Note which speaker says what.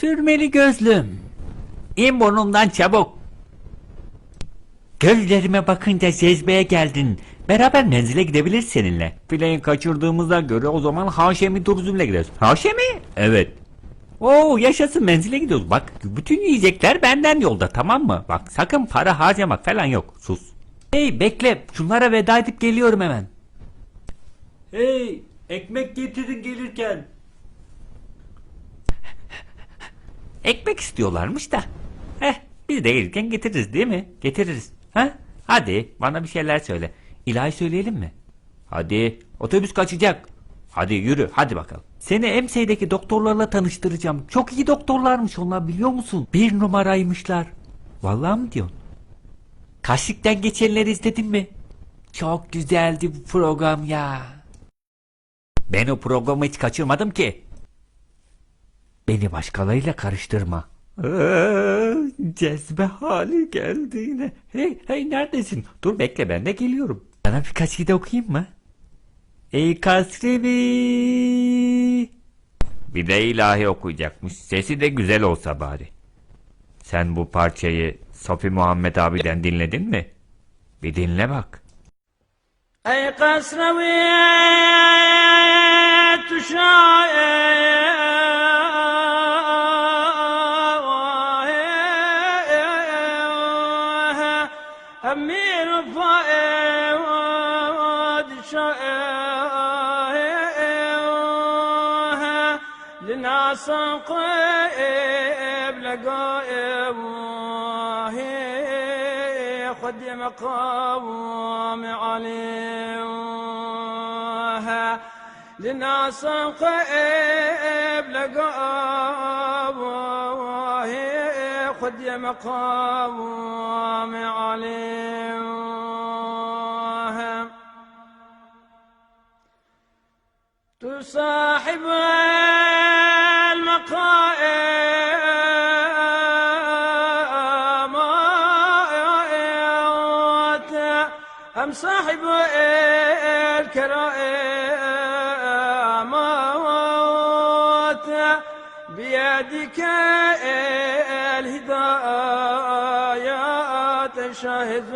Speaker 1: Sürmeli gözlüm. İn burnumdan çabuk. Gözlerime bakınca cezbeye geldin. Beraber menzile gidebiliriz seninle. Fileyi kaçırdığımıza göre o zaman Haşemi turizmle gideriz. Haşemi? Evet. Oo yaşasın menzile gidiyoruz. Bak bütün yiyecekler benden yolda tamam mı? Bak sakın para harcamak falan yok. Sus. Hey bekle şunlara veda edip geliyorum hemen. Hey ekmek getirin gelirken. Ekmek istiyorlarmış da. Heh biz de gelirken getiririz değil mi? Getiririz. Ha? Hadi bana bir şeyler söyle. İlahi söyleyelim mi? Hadi otobüs kaçacak. Hadi yürü hadi bakalım. Seni Emsey'deki doktorlarla tanıştıracağım. Çok iyi doktorlarmış onlar biliyor musun? Bir numaraymışlar. Vallahi mı diyorsun? Kaşlıktan geçenleri izledin mi? Çok güzeldi bu program ya. Ben o programı hiç kaçırmadım ki. Beni başkalarıyla karıştırma. Ee, cezbe hali geldi yine. Hey hey neredesin? Dur bekle ben de geliyorum. Sana bir kaçide şey okuyayım mı? Ey kasribi. Bir de ilahi okuyacakmış. Sesi de güzel olsa bari. Sen bu parçayı Safi Muhammed abiden dinledin mi? Bir dinle bak.
Speaker 2: Ey kasribi tuşağı من الضائد شائها لناس قائب لقائب خدم قوم عليها لناس قائب لقائب خدم قوم تصاحب المقائم أم صاحب الكرائم بيدك الهدايا تشاهد